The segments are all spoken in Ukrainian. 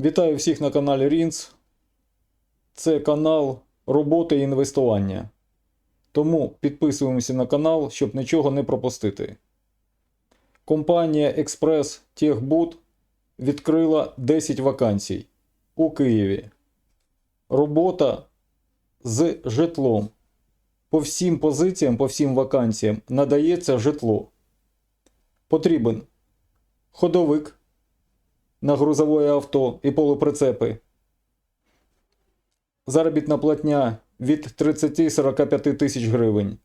Вітаю всіх на каналі Рінц. Це канал роботи і інвестування. Тому підписуємося на канал, щоб нічого не пропустити. Компанія Експрес Техбуд відкрила 10 вакансій у Києві. Робота з житлом. По всім позиціям, по всім вакансіям надається житло. Потрібен ходовик на грузове авто і полуприцепи. Заробітна платня від 30-45 тисяч гривень.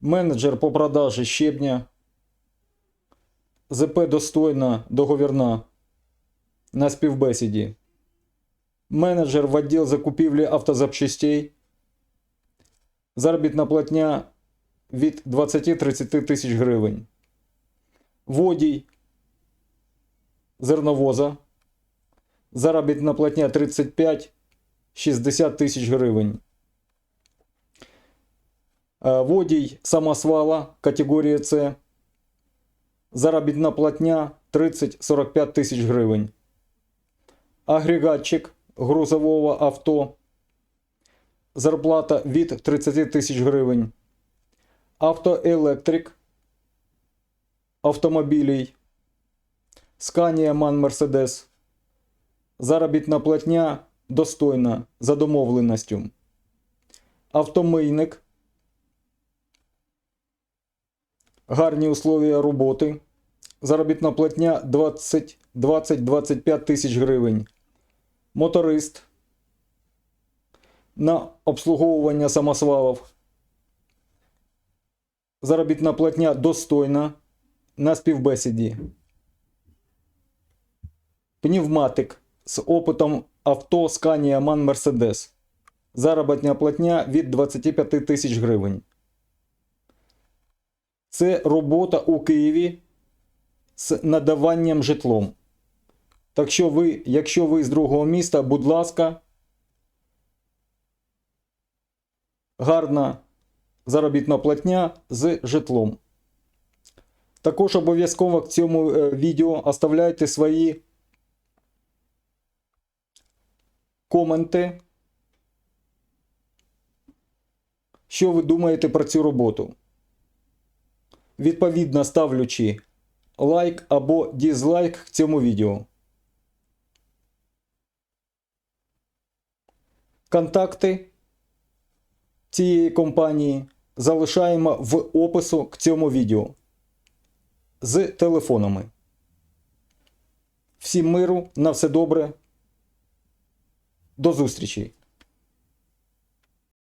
Менеджер по продажі щебня. ЗП достойна договірна на співбесіді. Менеджер в відділ закупівлі автозапчастей. Заробітна платня від 20-30 тисяч гривень. Водій зерновоза. Заробітна платня 35-60 тисяч гривень. Е, Водій самосвала категорії С. Заробітна платня 30-45 тисяч гривень. Агрегатчик грузового авто. Зарплата від 30 тисяч гривень. Автоелектрик автомобілей. Scania MAN Mercedes. Заробітна платня достойна за домовленістю. Автомийник. Гарні условия роботи. Заробітна платня 20 20-25 тисяч гривень. Моторист. На обслуговування самосвалів. Заробітна платня достойна на співбесіді. Пневматик з опитом авто Scania MAN Mercedes. Заробітна платня від 25 тисяч гривень. Це робота у Києві з надаванням житлом. Так що ви, якщо ви з другого міста, будь ласка, гарна заробітна платня з житлом. Також обов'язково в цьому е, відео оставляйте свої коменти. Що ви думаєте про цю роботу? Відповідно ставлячи лайк або дізлайк цьому відео. Контакти цієї компанії залишаємо в опису к цьому відео з телефонами. Всім миру, на все добре. До зустрічі!